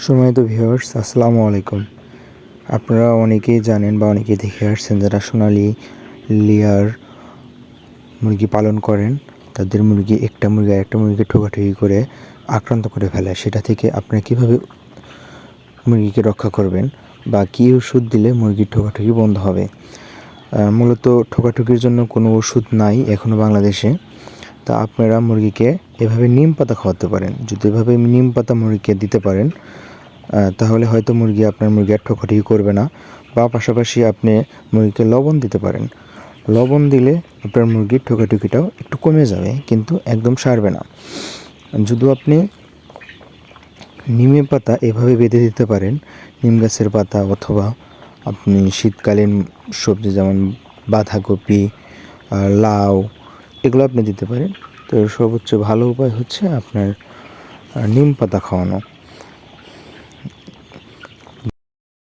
সম্মানিত ভিউয়ার্স আসসালামু আলাইকুম। আপনারা অনেকেই জানেন বা অনেকেই দেখে আসছেন যারা সোনালি লিয়ার মুরগি পালন করেন, তাদের মুরগি একটা মুরগি একটা মুরগি ঠোকাঠুকি করে আক্রান্ত করে ফেলে। সেটা থেকে আপনারা কীভাবে মুরগিকে রক্ষা করবেন বা কী ওষুধ দিলে মুরগির ঠোকাঠুকি বন্ধ হবে? মূলত ঠোকাঠুকির জন্য কোনো ওষুধ নাই এখনও বাংলাদেশে। তা আপনারা মুরগিকে এভাবে নিম পাতা খাওয়াতে পারেন। যদি এভাবে নিম পাতা মুরগিকে দিতে পারেন তাহলে হয়তো মুরগি আপনার মুরগি আর ঠোকাঠুকি করবে না বা পাশাপাশি আপনি মুরগিকে লবণ দিতে পারেন। লবণ দিলে আপনার মুরগির ঠোকাঠুকিটাও একটু কমে যাবে, কিন্তু একদম সারবে না। যদি আপনি নিমের পাতা এভাবে বেঁধে দিতে পারেন, নিম গাছের পাতা অথবা আপনি শীতকালীন সবজি যেমন বাঁধাকপি লাউ এগুলো আপনি দিতে পারেন। তো সর্বোচ্চ ভালো উপায় হচ্ছে আপনার নিম পাতা খাওয়ানো।